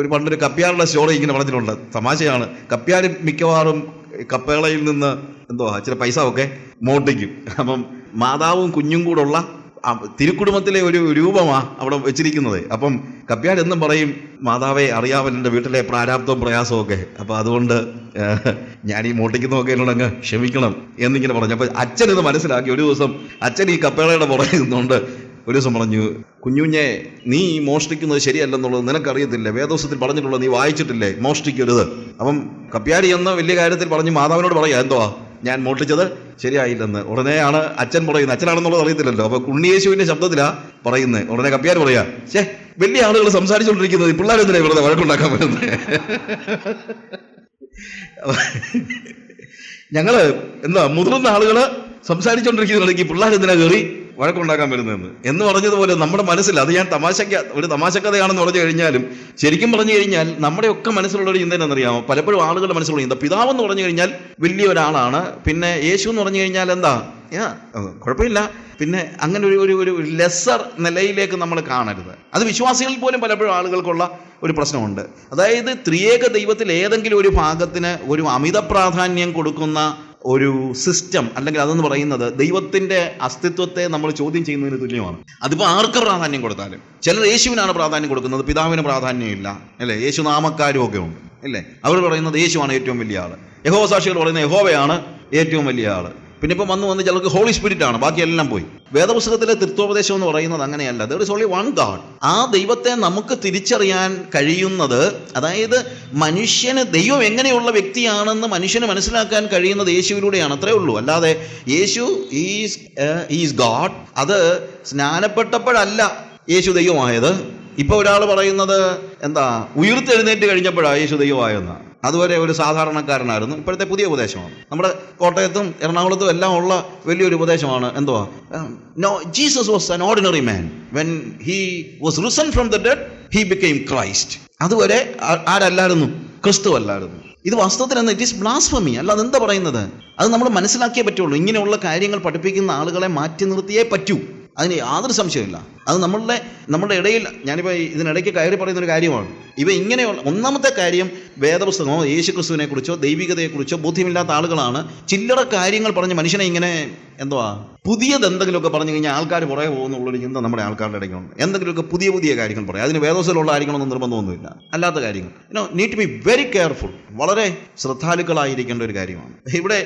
ഒരു പണ്ടൊരു കപ്പ്യാറുടെ സ്റ്റോറി ഇങ്ങനെ പറഞ്ഞിട്ടുണ്ട് തമാശയാണ്. കപ്പ്യാർ മിക്കവാറും കപ്പേളയിൽ നിന്ന് എന്തോ ചില പൈസ ഒക്കെ മോട്ടിക്കും അപ്പം മാതാവും കുഞ്ഞും കൂടുള്ള തിരുക്കുടുംബത്തിലെ ഒരു രൂപമാ അവിടെ വെച്ചിരിക്കുന്നത്. അപ്പം കപ്പ്യാർ എന്നും പറയും മാതാവെ അറിയാവൻ എന്റെ വീട്ടിലെ പ്രാരാബ്ദവും പ്രയാസവും ഒക്കെ. അപ്പം അതുകൊണ്ട് ഞാൻ ഈ മോട്ടിക്കുന്നതൊക്കെ എന്നോട് അങ്ങ് ക്ഷമിക്കണം എന്നിങ്ങനെ പറഞ്ഞു. അപ്പം അച്ഛൻ ഇത് മനസ്സിലാക്കി. ഒരു ദിവസം അച്ഛൻ ഈ കപ്പേളയുടെ പുറകെ നിന്നുകൊണ്ട് ഒരു ദിവസം പറഞ്ഞു കുഞ്ഞുഞ്ഞെ നീ മോഷ്ടിക്കുന്നത് ശരിയല്ലെന്നുള്ളത് നിനക്കറിയത്തില്ല? വേദോസത്തിൽ പറഞ്ഞിട്ടുള്ളത് നീ വായിച്ചിട്ടില്ലേ? മോഷ്ടിക്കരുത്. അപ്പം കപ്പ്യാരി എന്ന വലിയ കാര്യത്തിൽ പറഞ്ഞ് മാതാവിനോട് പറയാ എന്തുവാ? ഞാൻ മോഷ്ടിച്ചത് ശരിയായില്ലെന്ന്. ഉടനെയാണ് അച്ഛൻ പറയുന്നത്. അച്ഛനാണെന്നുള്ളത് അറിയത്തില്ലല്ലോ. അപ്പൊ ഉണ്ണിയേശുവിന്റെ ശബ്ദത്തിലാ പറയുന്നത് ഉടനെ കപ്പ്യാർ പറയാ ഛേ വലിയ ആളുകൾ സംസാരിച്ചുകൊണ്ടിരിക്കുന്നത് പിള്ളേരെന്തിനാ വെറുതെ വഴക്കുണ്ടാക്കാൻ വരുന്നത് ഞങ്ങൾ എന്താ മുതിർന്ന ആളുകൾ സംസാരിച്ചുകൊണ്ടിരിക്കുന്നുണ്ടെങ്കിൽ പിള്ളേർ എന്തിനാ കയറി വഴക്കുണ്ടാക്കാൻ വരുന്നതെന്ന്. എന്ന് പറഞ്ഞതുപോലെ നമ്മുടെ മനസ്സിൽ അത് ഞാൻ തമാശക്ക ഒരു തമാശക്കഥയാണെന്ന് പറഞ്ഞു കഴിഞ്ഞാലും ശരിക്കും പറഞ്ഞു കഴിഞ്ഞാൽ നമ്മുടെയൊക്കെ മനസ്സിലുള്ള ഒരു ചിന്ത എന്നറിയാമോ പലപ്പോഴും ആളുകളുടെ മനസ്സിലുള്ള ചിന്ത. പിതാവെന്ന് പറഞ്ഞു കഴിഞ്ഞാൽ വലിയ ഒരാളാണ് പിന്നെ യേശു എന്ന് പറഞ്ഞു കഴിഞ്ഞാൽ എന്താ? കുഴപ്പമില്ല. പിന്നെ അങ്ങനെ ഒരു ഒരു ഒരു ലെസർ നിലയിലേക്ക് നമ്മൾ കാണരുത്. അത് വിശ്വാസികളിൽ പോലും പലപ്പോഴും ആളുകൾക്കുള്ള ഒരു പ്രശ്നമുണ്ട്. അതായത് ത്രിയേക ദൈവത്തിൽ ഏതെങ്കിലും ഒരു ഭാഗത്തിന് ഒരു അമിത പ്രാധാന്യം കൊടുക്കുന്ന ഒരു സിസ്റ്റം അല്ലെങ്കിൽ അതെന്ന് പറയുന്നത് ദൈവത്തിന്റെ അസ്തിത്വത്തെ നമ്മൾ ചോദ്യം ചെയ്യുന്നതിന് തുല്യമാണ്. അതിപ്പോൾ ആർക്ക് പ്രാധാന്യം കൊടുത്താലും? ചിലർ യേശുവിനാണ് പ്രാധാന്യം കൊടുക്കുന്നത് പിതാവിന് പ്രാധാന്യമില്ല അല്ലേ? യേശു നാമക്കാരും ഒക്കെ ഉണ്ട് അല്ലേ? അവർ പറയുന്നത് യേശുവാണ് ഏറ്റവും വലിയ ആൾ യഹോവ സാക്ഷികൾ പറയുന്നത് യഹോവയാണ് ഏറ്റവും വലിയ ആൾ. പിന്നെ ഇപ്പം വന്ന് വന്ന് ചിലർക്ക് ഹോളി സ്പിരിറ്റ് ആണ് ബാക്കിയെല്ലാം പോയി. വേദപുസ്തകത്തിലെ തൃത്വോപദേശം എന്ന് പറയുന്നത് അങ്ങനെയല്ല there is only one god ആ ദൈവത്തെ നമുക്ക് തിരിച്ചറിയാൻ കഴിയുന്നത് അതായത് മനുഷ്യന് ദൈവം എങ്ങനെയുള്ള വ്യക്തിയാണെന്ന് മനുഷ്യന് മനസ്സിലാക്കാൻ കഴിയുന്നത് യേശുവിലൂടെയാണ് അത്രേ ഉള്ളൂ. അല്ലാതെ യേശു ഈസ് ഈസ് ഗാഡ് അത് സ്നാനപ്പെട്ടപ്പോഴല്ല യേശു ദൈവമായത്. ഇപ്പൊ ഒരാൾ പറയുന്നത് എന്താ ഉയർത്തെഴുന്നേറ്റ് കഴിഞ്ഞപ്പോഴാണ് യേശു ദൈവമായെന്ന് അതുവരെ ഒരു സാധാരണക്കാരനായിരുന്നു. ഇപ്പോഴത്തെ പുതിയ ഉപദേശമാണ്. നമ്മുടെ കോട്ടയത്തും എറണാകുളത്തും എല്ലാം ഉള്ള വലിയൊരു ഉപദേശമാണ് എന്തുവാ? No Jesus was an ordinary man when he was risen from the dead he became Christ അതുവരെ ആരല്ലായിരുന്നു? ക്രിസ്തു അല്ലായിരുന്നു. ഇത് വാസ്തവത്തിൽ എന്ന് ഇറ്റ് ഈസ് ബ്ലാസ്ഫമി അല്ലാതെ എന്താ പറയുന്നത്? അത് നമ്മൾ മനസ്സിലാക്കിയേ പറ്റുള്ളൂ. ഇങ്ങനെയുള്ള കാര്യങ്ങൾ പഠിപ്പിക്കുന്ന ആളുകളെ മാറ്റി നിർത്തിയേ പറ്റൂ. അതിന് യാതൊരു സംശയമില്ല അത് നമ്മളുടെ നമ്മുടെ ഇടയിൽ ഞാനിപ്പോൾ ഇതിനിടയ്ക്ക് കയറി പറയുന്ന ഒരു കാര്യമാണ്. ഇവ ഇങ്ങനെയുള്ള ഒന്നാമത്തെ കാര്യം വേദപുസ്തകമോ യേശുക്രിസ്തുവിനെ കുറിച്ചോ ദൈവികതയെക്കുറിച്ചോ ബോധ്യമില്ലാത്ത ആളുകളാണ് ചില്ലറ കാര്യങ്ങൾ പറഞ്ഞ് മനുഷ്യനെ ഇങ്ങനെ എന്തുവാ പുതിയത് എന്തെങ്കിലുമൊക്കെ പറഞ്ഞു കഴിഞ്ഞാൽ ആൾക്കാർ പുറകെ പോകുന്നുള്ളൊരു ചിന്ത നമ്മുടെ ആൾക്കാരുടെ ഇടയ്ക്കുണ്ട്. എന്തെങ്കിലുമൊക്കെ പുതിയ പുതിയ കാര്യങ്ങൾ പറയാം. അതിന് വേദോസത്തിലുള്ള ആയിരിക്കണമെന്ന് നിർബന്ധമൊന്നുമില്ല. അല്ലാത്ത കാര്യങ്ങൾ. You know need to be very careful വളരെ ശ്രദ്ധാലുക്കളായിരിക്കേണ്ട ഒരു കാര്യമാണ്. ഇവിടെ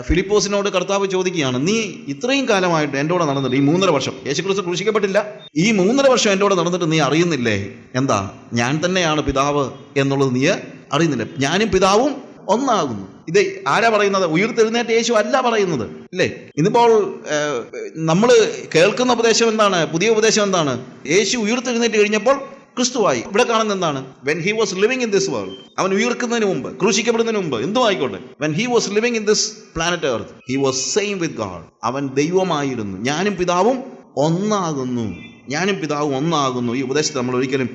ഫിലിപ്പോസിനോട് കർത്താവ് ചോദിക്കുകയാണ് നീ ഇത്രയും കാലമായിട്ട് എന്റെ കൂടെ നടന്നിട്ട് ഈ മൂന്നര വർഷം. യേശുക്രിസ്തു ക്രൂശിക്കപ്പെട്ടില്ല? ഈ മൂന്നര വർഷം എന്റെ കൂടെ നടന്നിട്ട് നീ അറിയുന്നില്ലേ? എന്താ? ഞാൻ തന്നെയാണ് പിതാവ് എന്നുള്ളത് നീ അറിയുന്നില്ല? ഞാനും പിതാവും ഒന്നാകുന്നു. ഇത് ആരാ പറയുന്നത്? ഉയർത്തെഴുന്നേറ്റ യേശു അല്ല പറയുന്നത്. ഇല്ലേ? ഇന്നിപ്പോൾ നമ്മൾ കേൾക്കുന്ന ഉപദേശം എന്താണ്? പുതിയ ഉപദേശം എന്താണ്? യേശു ഉയർത്തെഴുന്നേറ്റ് കഴിഞ്ഞപ്പോൾ ക്രിസ്തുവായി. ഇവിടെ കാണുന്ന എന്താണ്? When he was living in this world അവൻ ഉയർക്കുന്നതിന് മുമ്പ് ക്രൂശിക്കപ്പെടുന്നതിന് മുമ്പ്. എന്തും ആയിക്കോട്ടെ. When he was living in this planet earth he was same with god അവൻ ദൈവമായിരുന്നു. ഞാനും പിതാവും ഒന്നാകുന്നു. ഞാനും പിതാവും ഒന്നാകുന്നു. ഈ ഉപദേശത്തെ നമ്മൾ ഒരിക്കലും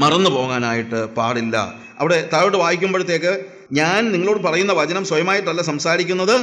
മറന്നു പോകാനായിട്ട് പാടില്ല. അവിടെ താഴോട്ട് വായിക്കുമ്പോഴത്തേക്ക് ഞാൻ നിങ്ങളോട് പറയുന്ന വചനം സ്വയമായിട്ടല്ല സംസാരിക്കുന്നത്.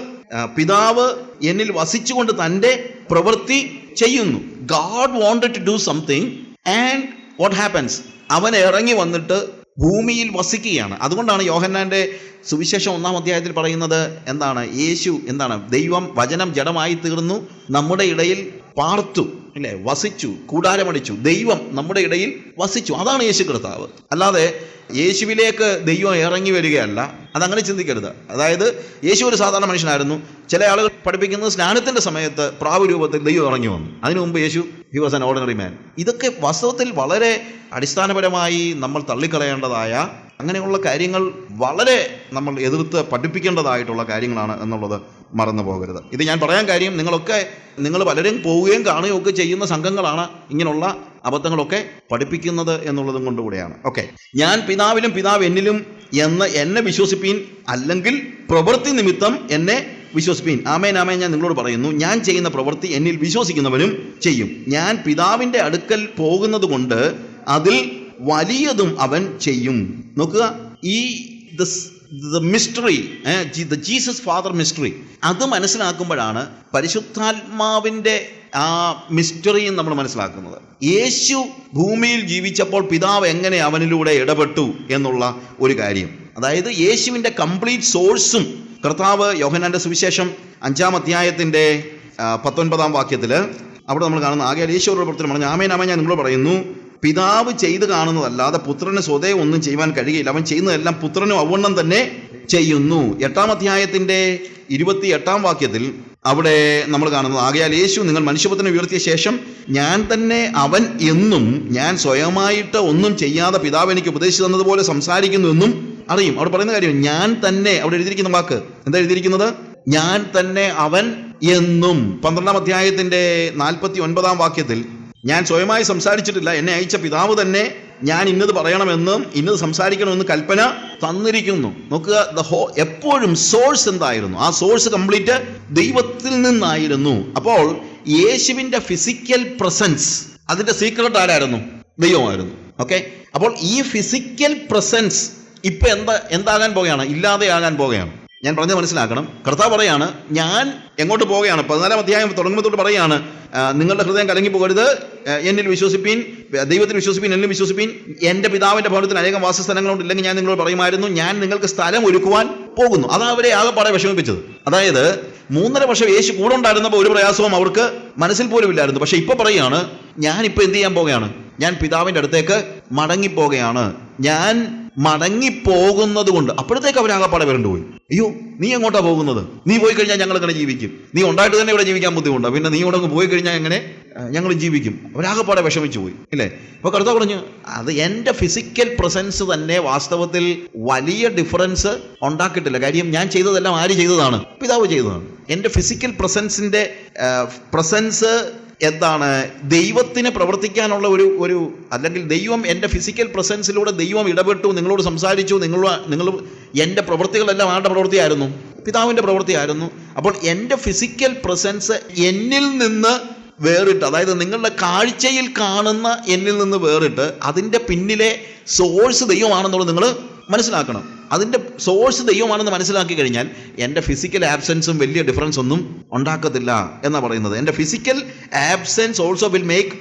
പിതാവ് എന്നിൽ വസിച്ചുകൊണ്ട് തന്റെ പ്രവൃത്തി ചെയ്യുന്നു. God wanted to do something and what happens അവൻ ഇറങ്ങി വന്നിട്ട് ഭൂമിയിൽ വസിക്കുകയാണ്. അതുകൊണ്ടാണ് യോഹന്നാന്റെ സുവിശേഷം ഒന്നാം അധ്യായത്തിൽ പറയുന്നത് എന്താണ്? യേശു എന്താണ്? ദൈവം വചനം ജഡമായി തീർന്നു നമ്മുടെ ഇടയിൽ പാർത്തു. അല്ലേ? വസിച്ചു കൂടാരമടിച്ചു ദൈവം നമ്മുടെ ഇടയിൽ വസിച്ചു. അതാണ് യേശു കർത്താവ്. അല്ലാതെ യേശുവിലേക്ക് ദൈവം ഇറങ്ങി വരികയല്ല. അതങ്ങനെ ചിന്തിക്കരുത്. അതായത് യേശു ഒരു സാധാരണ മനുഷ്യനായിരുന്നു. ചില ആളുകൾ പഠിപ്പിക്കുന്നത് സ്നാനത്തിന്റെ സമയത്ത് പ്രാവ് രൂപത്തിൽ ദൈവം ഇറങ്ങി വന്നു. അതിനു മുമ്പ് യേശു he was an ordinary man ഇതൊക്കെ വാസ്തവത്തിൽ വളരെ അടിസ്ഥാനപരമായി നമ്മൾ തള്ളിക്കളയേണ്ടതായ അങ്ങനെയുള്ള കാര്യങ്ങൾ വളരെ നമ്മൾ എതിർത്ത് പഠിപ്പിക്കേണ്ടതായിട്ടുള്ള കാര്യങ്ങളാണ് എന്നുള്ളത് മറന്നു പോകരുത് ഇത് ഞാൻ പറയാൻ കാര്യം നിങ്ങളൊക്കെ നിങ്ങൾ പലരും പോവുകയും കാണുകയും ഒക്കെ ചെയ്യുന്ന സംഘങ്ങളാണ് ഇങ്ങനെയുള്ള അബദ്ധങ്ങളൊക്കെ പഠിപ്പിക്കുന്നത് എന്നുള്ളതും കൊണ്ടുകൂടെയാണ് ഓക്കെ ഞാൻ പിതാവിലും പിതാവ് എന്നിലും എന്ന് എന്നെ വിശ്വസിപ്പീൻ അല്ലെങ്കിൽ പ്രവൃത്തി നിമിത്തം എന്നെ വിശ്വസിപ്പീൻ. ആമേൻ ആമേൻ ഞാൻ നിങ്ങളോട് പറയുന്നു. ഞാൻ ചെയ്യുന്ന പ്രവൃത്തി എന്നിൽ വിശ്വസിക്കുന്നവനും ചെയ്യും. ഞാൻ പിതാവിന്റെ അടുക്കൽ പോകുന്നത് കൊണ്ട് അതിൽ വലിയതും അവൻ ചെയ്യും. നോക്കുക. ഈ the mystery the Jesus father mystery അത് മനസ്സിലാക്കുമ്പോഴാണ് പരിശുദ്ധാത്മാവിന്റെ ആ മിസ്റ്ററിയും നമ്മൾ മനസ്സിലാക്കുന്നത്. യേശു ഭൂമിയിൽ ജീവിച്ചപ്പോൾ പിതാവ് എങ്ങനെ അവനിലൂടെ ഇടപെട്ടു എന്നുള്ള ഒരു കാര്യം. അതായത് യേശുവിന്റെ കംപ്ലീറ്റ് സോഴ്സും കർത്താവ് യോഹനാന്റെ സുവിശേഷം അഞ്ചാം അധ്യായത്തിന്റെ പത്തൊൻപതാം വാക്യത്തിൽ അവിടെ നമ്മൾ കാണുന്ന ആകെ യേശുവരുടെ പ്രവർത്തനം പറഞ്ഞു ആമേൻ ഞാൻ നിങ്ങളോട് പറയുന്നു. പിതാവ് ചെയ്ത് കാണുന്നതല്ലാതെ പുത്രന് സ്വതേ ഒന്നും ചെയ്യുവാൻ കഴിയില്ല. അവൻ ചെയ്യുന്നതെല്ലാം പുത്രനും അവണ്ണം തന്നെ ചെയ്യുന്നു. എട്ടാം അധ്യായത്തിന്റെ ഇരുപത്തി എട്ടാം വാക്യത്തിൽ അവിടെ നമ്മൾ കാണുന്നത് ആകയാൽ യേശു നിങ്ങൾ മനുഷ്യപുത്രനെ ഉയർത്തിയ ശേഷം ഞാൻ തന്നെ അവൻ എന്നും ഞാൻ സ്വയമായിട്ട് ഒന്നും ചെയ്യാതെ പിതാവ് എനിക്ക് ഉപദേശിച്ചു തന്നതുപോലെ സംസാരിക്കുന്നു എന്നും അറിയും. അവിടെ പറയുന്ന കാര്യം ഞാൻ തന്നെ അവിടെ എഴുതിയിരിക്കുന്ന വാക്ക് എന്താ എഴുതിയിരിക്കുന്നത്? ഞാൻ തന്നെ അവൻ എന്നും. പന്ത്രണ്ടാം അധ്യായത്തിന്റെ നാൽപ്പത്തി ഒൻപതാം വാക്യത്തിൽ ഞാൻ സ്വയമായി സംസാരിച്ചിട്ടില്ല. എന്നെ അയച്ച പിതാവ് തന്നെ ഞാൻ ഇന്നത് പറയണമെന്നും ഇന്നത് സംസാരിക്കണമെന്ന് കൽപ്പന തന്നിരിക്കുന്നു. നോക്കുക ദ ഹോ എപ്പോഴും സോഴ്സ് എന്തായിരുന്നു? ആ സോഴ്സ് കംപ്ലീറ്റ് ദൈവത്തിൽ നിന്നായിരുന്നു. അപ്പോൾ യേശുവിന്റെ ഫിസിക്കൽ പ്രസൻസ് അതിന്റെ സീക്രട്ട് ആരായിരുന്നു? ദൈവമായിരുന്നു. ഓക്കെ അപ്പോൾ ഈ ഫിസിക്കൽ പ്രസൻസ് ഇപ്പം എന്താ എന്താകാൻ പോകുകയാണ് ഇല്ലാതെയാകാൻ പോകുകയാണ് ഞാൻ പറഞ്ഞത് മനസ്സിലാക്കണം. കർത്താവ് പറയാണ് ഞാൻ എങ്ങോട്ട് പോവുകയാണ്? പതിനാലാം അധ്യായം തുടങ്ങുമ്പോൾ തൊട്ട് പറയാണ് നിങ്ങളുടെ ഹൃദയം കലങ്ങി പോകരുത്. എന്നിൽ വിശ്വസിപ്പീൻ ദൈവത്തിൽ വിശ്വസിപ്പീൻ എന്നിൽ വിശ്വസിപ്പീൻ. എന്റെ പിതാവിന്റെ ഭവനത്തിൽ അനേകം വാസസ്ഥലങ്ങളുണ്ട്. ഇല്ലെങ്കിൽ ഞാൻ നിങ്ങളോട് പറയുമായിരുന്നു ഞാൻ നിങ്ങൾക്ക് സ്ഥലം ഒരുക്കുവാൻ പോകുന്നു. അതാ അവരെ ആകെപ്പാടെ വിഷമിപ്പിച്ചത്. അതായത് മൂന്നര വർഷം യേശു കൂടെ ഉണ്ടായിരുന്നപ്പോൾ ഒരു പ്രയാസവും അവർക്ക് മനസ്സിൽ പോലും ഇല്ലായിരുന്നു. പക്ഷേ ഇപ്പോൾ പറയുകയാണ് ഞാൻ ഇപ്പോൾ എന്ത് ചെയ്യാൻ പോവുകയാണ്? ഞാൻ പിതാവിന്റെ അടുത്തേക്ക് മടങ്ങിപ്പോകുകയാണ് ഞാൻ മടങ്ങിപ്പോകുന്നത് കൊണ്ട് അപ്പോഴത്തേക്ക് അവരാകപ്പാടെ വരണ്ടു പോയി. അയ്യോ നീ എങ്ങോട്ടാ പോകുന്നത്? നീ പോയി കഴിഞ്ഞാൽ ഞങ്ങൾ എങ്ങനെ ജീവിക്കും? നീ ഉണ്ടായിട്ട് തന്നെ ഇവിടെ ജീവിക്കാൻ ബുദ്ധിമുട്ടാണ് പിന്നെ നീ ഇവിടെ അങ്ങ് പോയി കഴിഞ്ഞാൽ എങ്ങനെ ഞങ്ങൾ ജീവിക്കും. അവരാകപ്പാടെ വിഷമിച്ചു പോയി ഇല്ലേ? അപ്പൊ കർത്താവ് പറഞ്ഞു അത് എന്റെ ഫിസിക്കൽ പ്രസൻസ് തന്നെ വാസ്തവത്തിൽ വലിയ ഡിഫറൻസ് ഉണ്ടാക്കിയിട്ടില്ല. കാര്യം ഞാൻ ചെയ്തതെല്ലാം ആര് ചെയ്തതാണ്? പിതാവ് ചെയ്തതാണ്. എന്റെ ഫിസിക്കൽ പ്രസൻസിന്റെ പ്രസൻസ് എന്താണ് ദൈവത്തിന് പ്രവർത്തിക്കാനുള്ള ഒരു ഒരു അല്ലെങ്കിൽ ദൈവം എന്റെ ഫിസിക്കൽ പ്രസൻസിലൂടെ ദൈവം ഇടപെട്ടു നിങ്ങളോട് സംസാരിച്ചു നിങ്ങൾ നിങ്ങൾ എന്റെ പ്രവൃത്തികളെല്ലാം ആരുടെ പ്രവൃത്തിയായിരുന്നു? പിതാവിന്റെ പ്രവൃത്തിയായിരുന്നു. അപ്പോൾ എന്റെ ഫിസിക്കൽ പ്രസൻസ് എന്നിൽ നിന്ന് വേറിട്ട് അതായത് നിങ്ങളുടെ കാഴ്ചയിൽ കാണുന്ന എന്നിൽ നിന്ന് വേറിട്ട് അതിന്റെ പിന്നിലെ സോഴ്സ് ദൈവമാണെന്നുള്ളത് നിങ്ങൾ മനസ്സിലാക്കണം. അതിന്റെ സോഴ്സ് ദൈവമാണെന്ന് മനസ്സിലാക്കി കഴിഞ്ഞാൽ എന്റെ ഫിസിക്കൽ ആബ്സെൻസും വലിയ ഡിഫറൻസ് ഒന്നും ഉണ്ടാക്കത്തില്ല എന്നാണ് പറയുന്നത്. എന്റെ physical absence also will make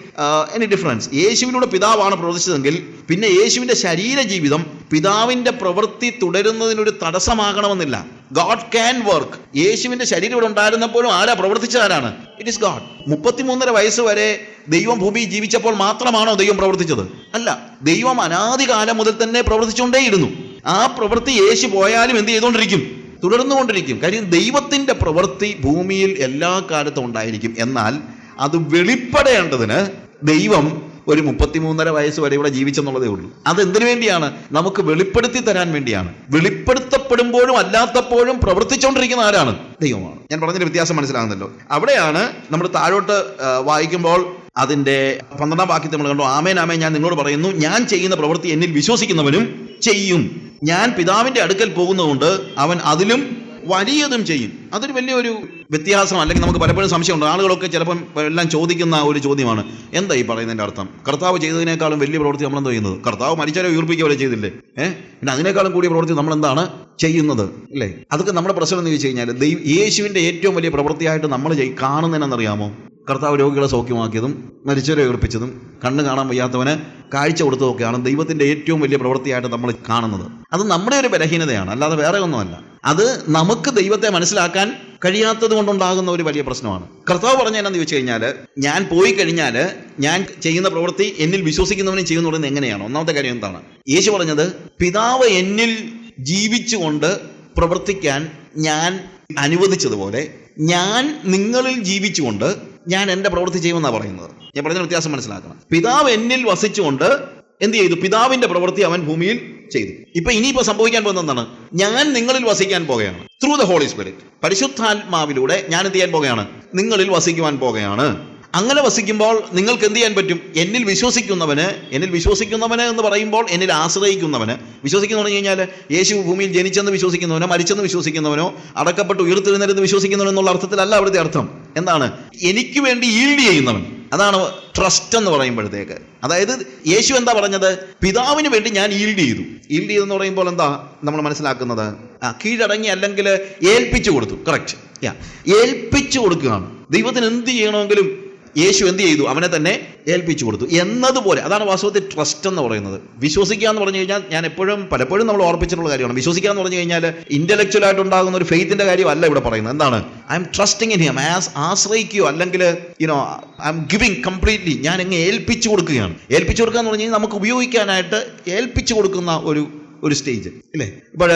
any difference യേശുവിലൂടെ പിതാവാണ് പ്രവർത്തിച്ചതെങ്കിൽ പിന്നെ യേശുവിന്റെ ശരീര ജീവിതം പിതാവിന്റെ പ്രവൃത്തി തുടരുന്നതിനൊരു തടസ്സമാകണമെന്നില്ല. ഗോഡ് ക്യാൻ വർക്ക് യേശുവിന്റെ ശരീരം ഇവിടെ ഉണ്ടായിരുന്നപ്പോഴും ആരാ പ്രവർത്തിച്ചതാരാണ് ഇറ്റ് ഇസ് ഗോഡ് മുപ്പത്തിമൂന്നര വയസ്സ് വരെ ദൈവം ഭൂമി ജീവിച്ചപ്പോൾ മാത്രമാണോ ദൈവം പ്രവർത്തിച്ചത്? അല്ല. ദൈവം അനാദികാലം മുതൽ തന്നെ പ്രവർത്തിച്ചുകൊണ്ടേയിരുന്നു. ആ പ്രവൃത്തി യേശു പോയാലും എന്ത് ചെയ്തുകൊണ്ടിരിക്കും? തുടർന്നുകൊണ്ടിരിക്കും. കാര്യം ദൈവത്തിന്റെ പ്രവൃത്തി ഭൂമിയിൽ എല്ലാ കാലത്തും ഉണ്ടായിരിക്കും. എന്നാൽ അത് വെളിപ്പെടേണ്ടതിന് ദൈവം ഒരു മുപ്പത്തിമൂന്നര വയസ്സ് വരെ ഇവിടെ ജീവിച്ചെന്നുള്ളതേ ഉള്ളൂ. അതെന്തിനു വേണ്ടിയാണ്? നമുക്ക് വെളിപ്പെടുത്തി തരാൻ വേണ്ടിയാണ്. വെളിപ്പെടുത്തപ്പെടുമ്പോഴും അല്ലാത്തപ്പോഴും പ്രവർത്തിച്ചുകൊണ്ടിരിക്കുന്ന ആരാണ്? ദൈവമാണ്. ഞാൻ പറഞ്ഞൊരു വ്യത്യാസം മനസ്സിലാകുന്നല്ലോ അവിടെയാണ് നമ്മൾ താഴോട്ട് വായിക്കുമ്പോൾ അതിന്റെ പന്ത്രണ്ടാം വാക്യത്തിൽ നമ്മൾ കണ്ടു ആമേൻ ആമേ ഞാൻ നിങ്ങളോട് പറയുന്നു ഞാൻ ചെയ്യുന്ന പ്രവൃത്തി എന്നിൽ വിശ്വസിക്കുന്നവനും ചെയ്യും. ഞാൻ പിതാവിന്റെ അടുക്കൽ പോകുന്നതുകൊണ്ട് അവൻ അതിലും വലിയതും ചെയ്യും. അതൊരു വലിയൊരു വ്യത്യാസം അല്ലെങ്കിൽ നമുക്ക് പലപ്പോഴും സംശയമുണ്ട്. ആളുകളൊക്കെ ചിലപ്പം എല്ലാം ചോദിക്കുന്ന ഒരു ചോദ്യമാണ് എന്താ ഈ പറയുന്നതിന്റെ അർത്ഥം? കർത്താവ് ചെയ്തതിനേക്കാളും വലിയ പ്രവൃത്തി നമ്മൾ എന്താ ചെയ്യുന്നത്? കർത്താവ് മരിച്ചാലോ ഉയർപ്പിക്കുകയോ ചെയ്തില്ലേ? ഏഹ് പിന്നെ അതിനേക്കാളും കൂടിയ പ്രവൃത്തി നമ്മൾ എന്താണ് ചെയ്യുന്നത്? അല്ലേ? അതൊക്കെ നമ്മുടെ പ്രശ്നം എന്ന് ചോദിച്ചു കഴിഞ്ഞാൽ ദൈവം യേശുവിന്റെ ഏറ്റവും വലിയ പ്രവൃത്തിയായിട്ട് നമ്മൾ കാണുന്നതിനെന്നറിയാമോ കർത്താവ് രോഗികളെ സൗഖ്യമാക്കിയതും മരിച്ചവരെ ഉയർപ്പിച്ചതും കണ്ണ് കാണാൻ വയ്യാത്തവന് കാഴ്ച കൊടുത്തതൊക്കെയാണ് ദൈവത്തിന്റെ ഏറ്റവും വലിയ പ്രവൃത്തിയായിട്ട് നമ്മൾ കാണുന്നത്. അത് നമ്മുടെ ഒരു ബലഹീനതയാണ് അല്ലാതെ വേറെ ഒന്നുമല്ല. അത് നമുക്ക് ദൈവത്തെ മനസ്സിലാക്കാൻ കഴിയാത്തത് കൊണ്ടുണ്ടാകുന്ന ഒരു വലിയ പ്രശ്നമാണ്. കർത്താവ് പറഞ്ഞ എന്നാന്ന് ചോദിച്ചു കഴിഞ്ഞാൽ ഞാൻ പോയി കഴിഞ്ഞാൽ ഞാൻ ചെയ്യുന്ന പ്രവൃത്തി എന്നിൽ വിശ്വസിക്കുന്നവനും ചെയ്യുന്നു പറയുന്നത് എങ്ങനെയാണ്? ഒന്നാമത്തെ കാര്യം എന്താണ്? യേശു പറഞ്ഞത് പിതാവ് എന്നിൽ ജീവിച്ചുകൊണ്ട് പ്രവർത്തിക്കാൻ ഞാൻ അനുവദിച്ചതുപോലെ ഞാൻ നിങ്ങളിൽ ജീവിച്ചുകൊണ്ട് ഞാൻ എന്റെ പ്രവൃത്തി ചെയ്യുമെന്നാണ് പറയുന്നത്. ഞാൻ പറഞ്ഞ വ്യത്യാസം മനസ്സിലാക്കണം. പിതാവ് എന്നിൽ വസിച്ചുകൊണ്ട് എന്ത് ചെയ്തു? പിതാവിന്റെ പ്രവൃത്തി അവൻ ഭൂമിയിൽ ചെയ്തു. ഇപ്പൊ ഇനിയിപ്പോ സംഭവിക്കാൻ പോകുന്നത് എന്താണ്? ഞാൻ നിങ്ങളിൽ വസിക്കാൻ പോകുകയാണ് ത്രൂ ദ ഹോളി സ്പിരിറ്റ് പരിശുദ്ധാത്മാവിലൂടെ ഞാൻ എന്ത് ചെയ്യാൻ പോകുകയാണ് നിങ്ങളിൽ വസിക്കുവാൻ പോകുകയാണ് അങ്ങനെ വസിക്കുമ്പോൾ നിങ്ങൾക്ക് എന്ത് ചെയ്യാൻ പറ്റും? എന്നിൽ വിശ്വസിക്കുന്നവന് എന്നിൽ വിശ്വസിക്കുന്നവന് എന്ന് പറയുമ്പോൾ എന്നിൽ ആശ്രയിക്കുന്നവന്. വിശ്വസിക്കുന്നു കഴിഞ്ഞാൽ യേശു ഭൂമിയിൽ ജനിച്ചെന്ന് വിശ്വസിക്കുന്നവനോ മരിച്ചെന്ന് വിശ്വസിക്കുന്നവനോ അടക്കപ്പെട്ട് ഉയർത്തെഴുന്നേരെന്ന് വിശ്വസിക്കുന്നവനോ എന്നുള്ള അർത്ഥത്തിലല്ല അവിടുത്തെ അർത്ഥം. എന്താണ്? എനിക്ക് വേണ്ടി ഈൽഡ് ചെയ്യുന്നവൻ. അതാണ് ട്രസ്റ്റ് എന്ന് പറയുമ്പോഴത്തേക്ക്. അതായത് യേശു എന്താ പറഞ്ഞത്? പിതാവിന് വേണ്ടി ഞാൻ ഈൽഡ് ചെയ്തു. ഈൽഡ് ചെയ്തെന്ന് പറയുമ്പോൾ എന്താ? നമ്മൾ മനസ്സിലാക്കുന്നത്? ആ കീഴടങ്ങി അല്ലെങ്കിൽ ഏൽപ്പിച്ചു കൊടുത്തു. കറക്റ്റ് യാ ഏൽപ്പിച്ചു കൊടുക്കുകയാണ്. ദൈവത്തിന് എന്ത് ചെയ്യണമെങ്കിലും യേശു എന്ത് ചെയ്തു? അവനെ തന്നെ ഏൽപ്പിച്ചു കൊടുത്തു. എന്നതുപോലെ അതാണ് വാസ്തവത്തിൽ ട്രസ്റ്റ് എന്ന് പറയുന്നത്. വിശ്വസിക്കുക എന്ന് പറഞ്ഞു കഴിഞ്ഞാൽ ഞാൻ എപ്പോഴും പലപ്പോഴും നമ്മൾ ഓർപ്പിച്ചിട്ടുള്ള കാര്യമാണ്. വിശ്വസിക്കുക എന്ന് പറഞ്ഞു കഴിഞ്ഞാൽ ഇന്റലക്ച്വൽ ആയിട്ട് ഉണ്ടാകുന്ന ഒരു ഫെയ്ത്തിന്റെ കാര്യമല്ല ഇവിടെ പറയുന്നത്. എന്താണ്? I'm trusting in him as ആശ്രയിക്കുകയോ അല്ലെങ്കിൽ you know I'm giving completely ഞാൻ എങ്ങനെ ഏൽപ്പിച്ചു കൊടുക്കുകയാണ്. ഏൽപ്പിച്ചു കൊടുക്കുക എന്ന് പറഞ്ഞു കഴിഞ്ഞാൽ നമുക്ക് ഉപയോഗിക്കാനായിട്ട് ഏൽപ്പിച്ചു കൊടുക്കുന്ന ഒരു ഒരു സ്റ്റേജ് ഇല്ലേ? ഇപ്പോൾ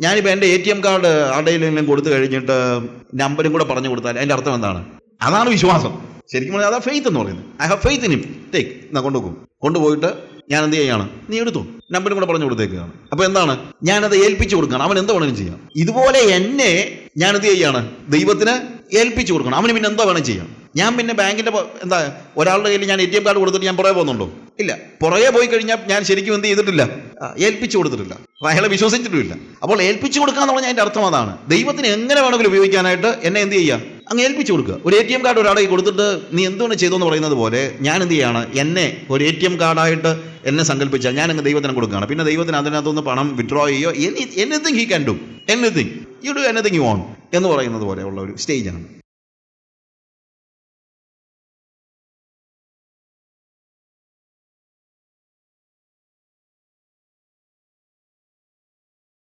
ഞാനിപ്പോൾ എന്റെ എ ടി എം കാർഡ് ആരുടെയെങ്കിലും കൊടുത്തു കഴിഞ്ഞിട്ട് നമ്പരും കൂടെ പറഞ്ഞു കൊടുത്താൽ അതിന്റെ അർത്ഥം എന്താണ്? അതാണ് വിശ്വാസം. ശരിക്കും പറഞ്ഞാൽ അതാ ഫെയ്ത്ത് എന്ന് പറയുന്നത്. I have faith in him take എന്നാ കൊണ്ടുപോകും കൊണ്ടുപോയിട്ട് ഞാൻ എന്ത് ചെയ്യാണ്? നീ എടുത്തു. നമ്പരും കൂടെ പറഞ്ഞു കൊടുത്തേക്കാണ് അപ്പൊ എന്താണ്? ഞാനത് ഏൽപ്പിച്ചു കൊടുക്കണം അവൻ എന്ത് വേണമെങ്കിലും ചെയ്യാം. ഇതുപോലെ എന്നെ ഞാൻ എന്ത് ചെയ്യാണ്? ദൈവത്തിന് ഏൽപ്പിച്ചു കൊടുക്കണം. അവന് പിന്നെ എന്താ വേണം ചെയ്യാം. ഞാൻ പിന്നെ ബാങ്കിന്റെ എന്താ ഒരാളുടെ കയ്യിൽ ഞാൻ എ ടി എം കാർഡ് കൊടുത്തിട്ട് ഞാൻ പുറകെ പോകുന്നുണ്ടോ? ഇല്ല. പുറകെ പോയി കഴിഞ്ഞാൽ ഞാൻ ശരിക്കും എന്ത് ചെയ്തിട്ടില്ല. ഏൽപ്പിച്ചു കൊടുത്തിട്ടില്ല. അയാളെ വിശ്വസിച്ചിട്ടുമില്ല. അപ്പോൾ ഏൽപ്പിച്ചു കൊടുക്കുക എന്ന് പറഞ്ഞാൽ അതിന്റെ അർത്ഥം അതാണ്. ദൈവത്തിന് എങ്ങനെ വേണമെങ്കിലും ഉപയോഗിക്കാനായിട്ട് എന്നെ എന്ത് ചെയ്യുക? അങ്ങ് ഏൽപ്പിച്ചു കൊടുക്കുക. ഒരു എ ടി എം കാർഡ് ഒരാളെ കൊടുത്തിട്ട് നീ എന്തുകൊണ്ട് ചെയ്തു എന്ന് പറയുന്നത് പോലെ ഞാൻ എന്ത് ചെയ്യാണ്? എന്നെ ഒരു എ ടി എം കാർഡായിട്ട് എന്നെ സങ്കല്പിച്ചാൽ ഞാൻ അങ്ങ് ദൈവത്തിന് കൊടുക്കുകയാണ്. പിന്നെ ദൈവത്തിന് അതിനകത്തുനിന്ന് പണം വിഡ്രോ ചെയ്യോ any anything he can do anything you do anything you want എന്ന് പറയുന്നത് പോലെ ഉള്ള ഒരു സ്റ്റേജാണ്